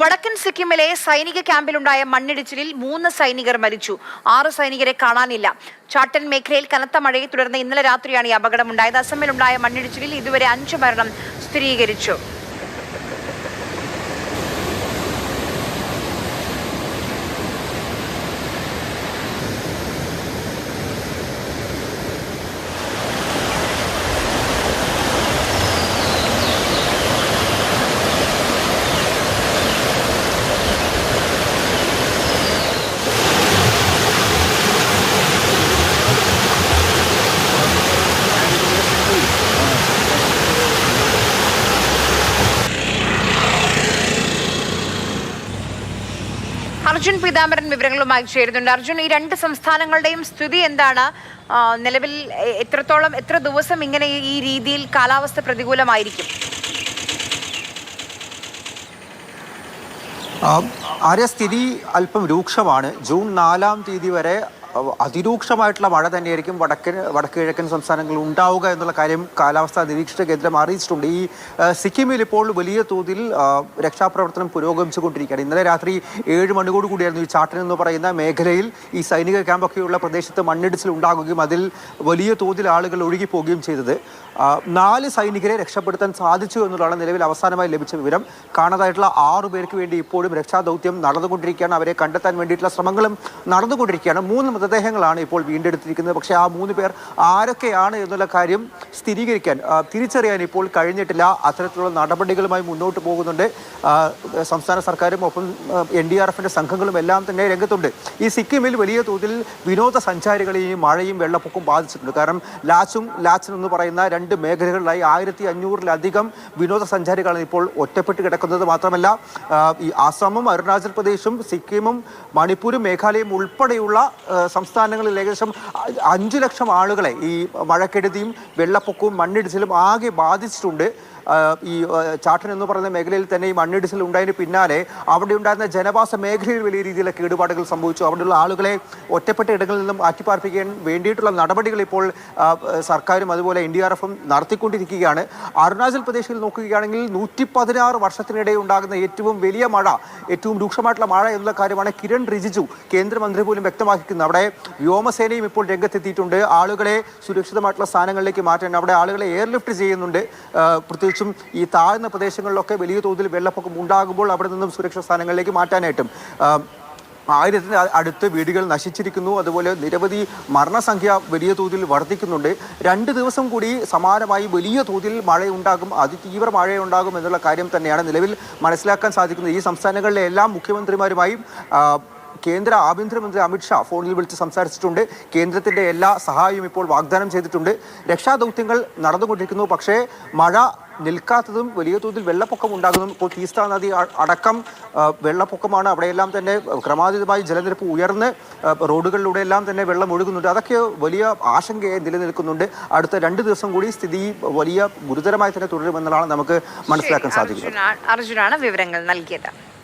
വടക്കൻ സിക്കിമിലെ സൈനിക ക്യാമ്പിലുണ്ടായ മണ്ണിടിച്ചിലിൽ മൂന്ന് സൈനികർ മരിച്ചു. ആറ് സൈനികരെ കാണാനില്ല. ചാട്ടൻ മേഖലയിൽ കനത്ത മഴയെ തുടർന്ന് ഇന്നലെ രാത്രിയാണ് ഈ അപകടമുണ്ടായത്. അസമിലുണ്ടായ മണ്ണിടിച്ചിലിൽ ഇതുവരെ അഞ്ചു മരണം സ്ഥിരീകരിച്ചു. അർജുൻ പീതാംബരൻ വിവരങ്ങളുമായി ചേരുന്നുണ്ട്. അർജുൻ ഈ രണ്ട് സംസ്ഥാനങ്ങളുടെയും സ്ഥിതി എന്താണ്? നിലവിൽ എത്രത്തോളം എത്ര ദിവസം ഇങ്ങനെ ഈ- രീതിയിൽ കാലാവസ്ഥ പ്രതികൂലമായിരിക്കും? ആര്യ സ്ഥിതി അല്പം രൂക്ഷമാണ്. ജൂൺ നാലാം തീയതി വരെ അതിരൂക്ഷമായിട്ടുള്ള മഴ തന്നെയായിരിക്കും വടക്കൻ വടക്ക് കിഴക്കൻ സംസ്ഥാനങ്ങളിൽ ഉണ്ടാവുക എന്നുള്ള കാര്യം കാലാവസ്ഥാ നിരീക്ഷണ കേന്ദ്രം അറിയിച്ചിട്ടുണ്ട്. ഈ സിക്കിമിൽ ഇപ്പോൾ വലിയ തോതിൽ രക്ഷാപ്രവർത്തനം പുരോഗമിച്ചുകൊണ്ടിരിക്കുകയാണ്. ഇന്നലെ രാത്രി ഏഴ് മണിയോട് കൂടിയായിരുന്നു ഈ ചാട്ടൻ എന്ന് പറയുന്ന മേഖലയിൽ ഈ സൈനിക ക്യാമ്പൊക്കെയുള്ള പ്രദേശത്ത് മണ്ണിടിച്ചിൽ ഉണ്ടാകുകയും അതിൽ വലിയ തോതിൽ ആളുകൾ ഒഴുകിപ്പോവുകയും ചെയ്തത്. നാല് സൈനികരെ രക്ഷപ്പെടുത്താൻ സാധിച്ചു എന്നുള്ളതാണ് നിലവിൽ അവസാനമായി ലഭിച്ച വിവരം. കാണാതായിട്ടുള്ള ആറു പേർക്ക് വേണ്ടി ഇപ്പോഴും രക്ഷാദൗത്യം നടന്നുകൊണ്ടിരിക്കുകയാണ്. അവരെ കണ്ടെത്താൻ വേണ്ടിയിട്ടുള്ള ശ്രമങ്ങളും നടന്നുകൊണ്ടിരിക്കുകയാണ്. മൂന്ന് മൃതദേഹങ്ങളാണ് ഇപ്പോൾ വീണ്ടെടുത്തിരിക്കുന്നത്. പക്ഷേ ആ മൂന്ന് പേർ ആരൊക്കെയാണ് എന്നുള്ള കാര്യം സ്ഥിരീകരിക്കാൻ തിരിച്ചറിയാൻ ഇപ്പോൾ കഴിഞ്ഞിട്ടില്ല. അത്തരത്തിലുള്ള നടപടികളുമായി മുന്നോട്ട് പോകുന്നുണ്ട്. സംസ്ഥാന സർക്കാരും ഒപ്പം എൻ ഡി ആർ എഫിന്റെ സംഘങ്ങളും എല്ലാം തന്നെ രംഗത്തുണ്ട്. ഈ സിക്കിമിൽ വലിയ തോതിൽ വിനോദസഞ്ചാരികളെയും മഴയും വെള്ളപ്പൊക്കവും ബാധിച്ചിട്ടുണ്ട്. കാരണം ലാച്ചും ലാച്ചും എന്ന് പറയുന്ന രണ്ട് മേഖലകളിലായി ആയിരത്തി അഞ്ഞൂറിലധികം വിനോദസഞ്ചാരികളാണ് ഇപ്പോൾ ഒറ്റപ്പെട്ട് കിടക്കുന്നത് മാത്രമല്ല ഈ ആസാമും അരുണാചൽ പ്രദേശും സിക്കിമും മണിപ്പൂരും മേഘാലയയും ഉൾപ്പെടെയുള്ള സംസ്ഥാനങ്ങളിൽ ഏകദേശം അഞ്ചു ലക്ഷം ആളുകളെ ഈ മഴക്കെടുതിയും വെള്ളപ്പൊക്കവും മണ്ണിടിച്ചിലും ആകെ ബാധിച്ചിട്ടുണ്ട്. ഈ ചാട്ടൻ എന്ന് പറയുന്ന മേഖലയിൽ തന്നെ ഈ മണ്ണിടിച്ചിൽ ഉണ്ടായതിന് പിന്നാലെ അവിടെ ഉണ്ടായിരുന്ന ജനവാസ മേഖലയിൽ വലിയ രീതിയിലുള്ള കേടുപാടുകൾ സംഭവിച്ചു. അവിടെയുള്ള ആളുകളെ ഒറ്റപ്പെട്ട ഇടങ്ങളിൽ നിന്നും മാറ്റിപ്പാർപ്പിക്കാൻ വേണ്ടിയിട്ടുള്ള നടപടികൾ ഇപ്പോൾ സർക്കാരും അതുപോലെ എൻ ഡി ആർ എഫും നടത്തിക്കൊണ്ടിരിക്കുകയാണ്. അരുണാചൽ പ്രദേശിൽ നോക്കുകയാണെങ്കിൽ നൂറ്റി പതിനാറ് വർഷത്തിനിടെ ഉണ്ടാകുന്ന ഏറ്റവും വലിയ മഴ ഏറ്റവും രൂക്ഷമായിട്ടുള്ള മഴ എന്നുള്ള കാര്യമാണ് കിരൺ റിജിജു കേന്ദ്രമന്ത്രി പോലും വ്യക്തമാക്കിയിരിക്കുന്നത്. അവിടെ വ്യോമസേനയും ഇപ്പോൾ രംഗത്തെത്തിയിട്ടുണ്ട്. ആളുകളെ സുരക്ഷിതമായിട്ടുള്ള സ്ഥാനങ്ങളിലേക്ക് മാറ്റാൻ അവിടെ ആളുകളെ എയർലിഫ്റ്റ് ചെയ്യുന്നുണ്ട്. ആ, പ്രത്യേകിച്ചും ഈ താഴ്ന്ന പ്രദേശങ്ങളിലൊക്കെ വലിയ തോതിൽ വെള്ളപ്പൊക്കം ഉണ്ടാകുമ്പോൾ അവിടെ നിന്നും സുരക്ഷാ സ്ഥാനങ്ങളിലേക്ക് മാറ്റാനായിട്ടും ആയിരത്തിന് അടുത്ത് വീടുകൾ നശിച്ചിരിക്കുന്നു. അതുപോലെ നിരവധി മരണസംഖ്യ വലിയ തോതിൽ വർദ്ധിക്കുന്നുണ്ട്. രണ്ട് ദിവസം കൂടി സമാനമായി വലിയ തോതിൽ മഴയുണ്ടാകും. അതിതീവ്ര മഴയുണ്ടാകും എന്നുള്ള കാര്യം തന്നെയാണ് നിലവിൽ മനസ്സിലാക്കാൻ സാധിക്കുന്നത്. ഈ സംസ്ഥാനങ്ങളിലെ എല്ലാ മുഖ്യമന്ത്രിമാരുമായും കേന്ദ്ര ആഭ്യന്തരമന്ത്രി അമിത്ഷാ ഫോണിൽ വിളിച്ച് സംസാരിച്ചിട്ടുണ്ട്. കേന്ദ്രത്തിന്റെ എല്ലാ സഹായവും ഇപ്പോൾ വാഗ്ദാനം ചെയ്തിട്ടുണ്ട്. രക്ഷാദൗത്യങ്ങൾ നടന്നുകൊണ്ടിരിക്കുന്നു. പക്ഷേ മഴ നിൽക്കാത്തതും വലിയ തോതിൽ വെള്ളപ്പൊക്കം ഉണ്ടാകുന്നതും ഇപ്പോൾ തീസ്ത നദി അടക്കം വെള്ളപ്പൊക്കമാണ്. അവിടെയെല്ലാം തന്നെ ക്രമാതീതമായി ജലനിരപ്പ് ഉയർന്ന് റോഡുകളിലൂടെ എല്ലാം തന്നെ വെള്ളം ഒഴുകുന്നുണ്ട്. അതൊക്കെ വലിയ ആശങ്കയായി നിലനിൽക്കുന്നുണ്ട്. അടുത്ത രണ്ട് ദിവസം കൂടി സ്ഥിതി വലിയ ഗുരുതരമായി തന്നെ തുടരുമെന്നുള്ളതാണ് നമുക്ക് മനസ്സിലാക്കാൻ സാധിക്കുന്നത്. അർജുനാണ് വിവരങ്ങൾ നൽകിയത്.